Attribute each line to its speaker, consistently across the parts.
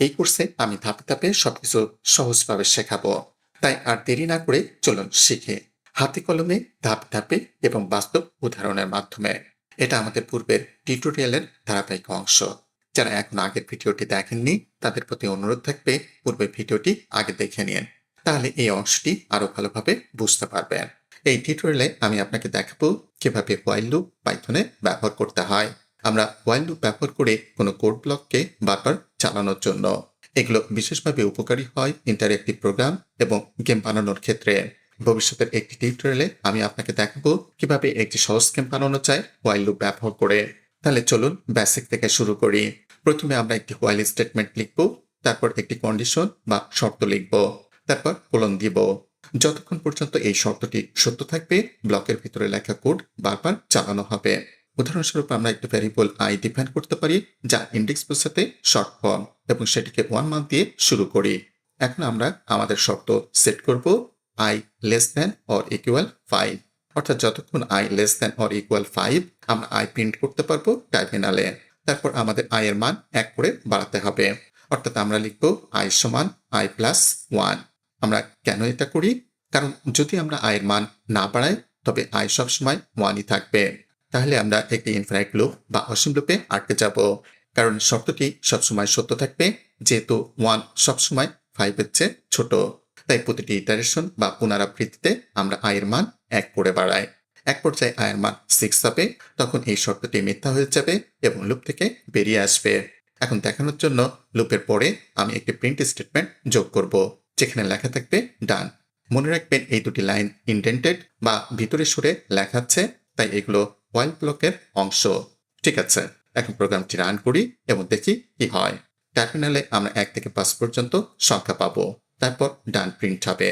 Speaker 1: এই কোর্সে আমি ধাপে ধাপে সবকিছু সহজভাবে শেখাবো। তাই আর দেরি না করে চলুন শিখে। হাতে কলমে ধাপে ধাপে এবং বাস্তব উদাহরণের মাধ্যমে। এটা আমাদের পূর্বের টিউটোরিয়ালের ধারাবাহিক অংশ। যারা এখন আগের ভিডিওটি দেখেননি, তাদের প্রতি অনুরোধ থাকবে পূর্বের ভিডিওটি আগে দেখে নিন। তাহলে এই অংশটি আরও ভালোভাবে বুঝতে পারবেন। এই টিউটোরিয়ালে আমি আপনাকে দেখাবো কীভাবে হোয়াইল লুপ পাইথনে ব্যবহার করতে হয়। আমরা হোয়াইল লুপ ব্যবহার করে কোনো কোড ব্লককে বারবার চালানোর জন্য। এগুলো বিশেষভাবে উপকারী হয় ইন্টারেক্টিভ প্রোগ্রাম এবং গেম বানানোর ক্ষেত্রে। ভবিষ্যতের একটি টিউটোরিয়ালে আমি আপনাকে দেখাবো কীভাবে একটি সহজ গেম বানানো যায় হোয়াইল লুপ ব্যবহার করে। তাহলে চলুন বেসিক থেকে শুরু করি। প্রথমে আমরা একটি হোয়াইল স্টেটমেন্ট লিখব, তারপর একটি কন্ডিশন বা শর্ত লিখব, তারপর কোলন দিব। যতক্ষণ পর্যন্ত এই শর্তটি সত্য থাকবে ব্লকের ভিতরে লেখা কোড বারবার চালানো হবে। উদাহরণস্বরূপ আমরা একটি ভ্যারিয়েবল আই ডিফাইন করতে পারি যা ইন্ডেক্স বোঝাতে শর্ট ফর্ম এবং সেটিকে ওয়ান মান্থ দিয়ে শুরু করি। এখন আমরা আমাদের শর্ত সেট করব i less than or equal five অর্থাৎ যতক্ষণ i less than or equal five আমরা আই প্রিন্ট করতে পারব টার্মিনালে তারপর আমাদের আই এর মান এক করে বাড়াতে হবে। অর্থাৎ আমরা লিখব আই সমান আই প্লাস ওয়ান আমরা কেন এটা করি? কারণ যদি আমরা আয়ের মান না বাড়াই, তবে আয় সবসময় ওয়ানই থাকবে। তাহলে আমরা একটি ইনফিনাইট লুপ বা অসীম লুপে আটকে যাব। কারণ শর্তটি সবসময় সত্য থাকবে, যেহেতু ওয়ান সবসময় ফাইভের চেয়ে ছোট। তাই প্রতিটি ইটারেশন বা পুনরাবৃত্তিতে আমরা আয়ের মান এক করে বাড়াই। এক পর্যায়ে আয়ের মান সিক্স হবে, তখন এই শর্তটি মিথ্যা হয়ে যাবে এবং লুপ থেকে বেরিয়ে আসবে। এখন দেখানোর জন্য লুপের পরে আমি একটি প্রিন্ট স্টেটমেন্ট যোগ করব, যেখানে লেখা থাকবে ডান মনে রাখবেন এই দুটি লাইন ইন্ডেন্টেড বা ভিতরে সুরে লেখাচ্ছে তাই এগুলো ওয়াইল ব্লকের অংশ। ঠিক আছে, এখন প্রোগ্রামটি রান করি এবং দেখি কি হয়। টার্মিনালে আমরা এক থেকে পাঁচ পর্যন্ত সংখ্যা পাবো। তারপর ডান প্রিন্ট হবে।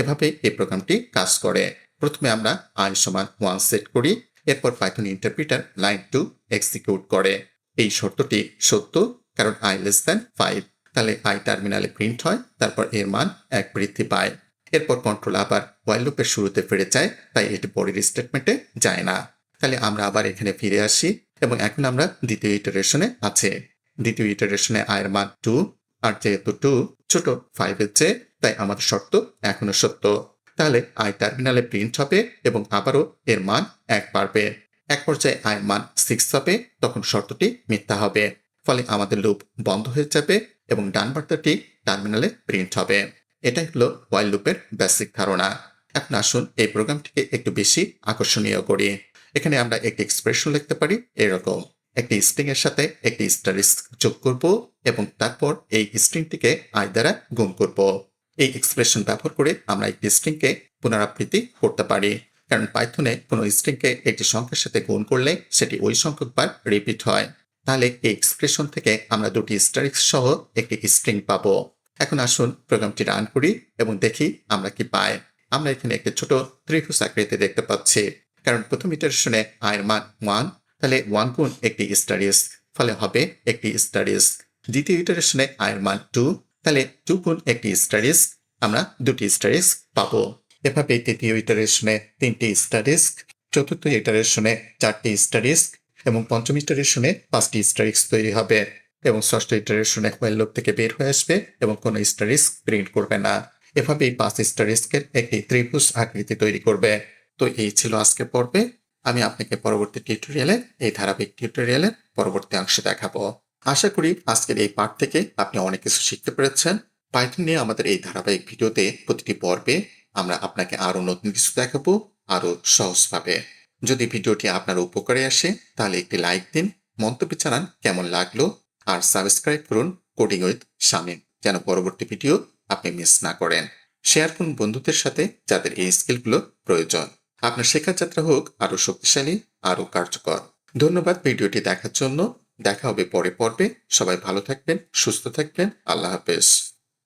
Speaker 1: এভাবে এই প্রোগ্রামটি কাজ করে। প্রথমে আমরা আই সমান ওয়ান সেট করি, এরপর Python interpreter line two execute করে। এই শর্তটি সত্য, কারণ আই লেস দেন ফাইভ তাহলে আই টার্মিনালে প্রিন্ট হয়, তারপর এর মান এক বৃদ্ধি পায়। এরপর কন্ট্রোল আবার ওয়াইল লুপের শুরুতে ফিরে যায়, তাই এটি পরের স্টেটমেন্টে যায় না। তাহলে আমরা আবার এখানে ফিরে আসি এবং এখন আমরা দ্বিতীয় ইটারেশনে আছে। দ্বিতীয় ইটারেশনে আয়ের মান টু আর যেহেতু টু ছোট ফাইভের চেয়ে, তাই আমাদের শর্ত এখনও সত্য। তাহলে আই টার্মিনালে প্রিন্ট হবে এবং আবারও এর মান এক বাড়বে। এক পর্যায়ে আয়ের মান সিক্স হবে, তখন শর্তটি মিথ্যা হবে। ফলে আমাদের লুপ বন্ধ হয়ে যাবে এবং ডান বার্তাটি টার্মিনালে প্রিন্ট হবে। এটাই হলো ওয়াইল লুপের বেসিক ধারণা। এখন আসুন এই প্রোগ্রামটিকে একটু বেশি আকর্ষণীয় করি। এখানে আমরা একটি এক্সপ্রেশন লিখতে পারি, এরকম, একটি স্ট্রিং এর সাথে একটি স্টারিস যোগ করব এবং তারপর এই স্ট্রিংটিকে আই দ্বারা গুণ করব। এই এক্সপ্রেশন ব্যবহার করে আমরা একটি স্ট্রিংকে পুনরাবৃত্তি করতে পারি। কারণ পাইথনে কোনো স্ট্রিংকে একটি সংখ্যার সাথে গুণ করলে সেটি ওই সংখ্যকবার রিপিট হয়। তাহলে এই এক্সপ্রেশন থেকে আমরা দুটি স্টারিক্স সহ একটি স্ট্রিং পাব। এখন আসুন প্রোগ্রামটি রান করি এবং দেখি আমরা কি পাই। আমরা এখানে একটি ছোট ত্রিভুজ আকৃতি দেখতে পাচ্ছি। কারণ প্রথম ইটারেশনে আয়ের মান ওয়ান তাহলে ওয়ান গুণ একটি স্টারিস ফলে হবে একটি স্টারিস দ্বিতীয় ইটারেশনে আয়ের মান টু তাহলে টু গুণ একটি স্টারিস আমরা দুটি স্টারিস পাবো। এভাবে তৃতীয় ইটারেশনে তিনটি স্টারিস চতুর্থ ইটারেশনে চারটি স্টারিস এবং পঞ্চম ইটারেশনে পাঁচটি স্টারিক্স তৈরি হবে, এবং ষষ্ঠ ইটারেশনে হোয়াইল লুপ থেকে বের হয়ে আসবে, এবং কোনো স্টারিস প্রিন্ট করবে না। এভাবে এই পাঁচ স্টারিস্কের একটি ত্রিভুজ আকৃতি তৈরি করবে। তো এই ছিল আজকের পর্বে। আমি আপনাকে পরবর্তী টিউটোরিয়ালে এই ধারাবাহিক টিউটোরিয়ালের পরবর্তী অংশে দেখাবো। আশা করি আজকের এই পাঠ থেকে আপনি অনেক কিছু শিখতে পেরেছেন। পাইথন নিয়ে আমাদের এই ধারাবাহিক ভিডিওতে প্রতিটি পর্বে আমরা আপনাকে আরও নতুন কিছু দেখাবো আরও সহজভাবে। যদি ভিডিওটি আপনার উপকারে আসে, তাহলে একটি লাইক দিন, মন্তব্য জানান কেমন লাগল, আর সাবস্ক্রাইব করুন কোডিং উইথ শামিম যেন পরবর্তী ভিডিও আপনি মিস না করেন। শেয়ার করুন বন্ধুদের সাথে, যাদের এই স্কিলগুলো প্রয়োজন। আপনার শেখার যাত্রা হোক আরও শক্তিশালী আরও কার্যকর। ধন্যবাদ ভিডিওটি দেখার জন্য। দেখা হবে পরে পর্বে। সবাই ভালো থাকবেন, সুস্থ থাকবেন। আল্লাহ হাফেজ।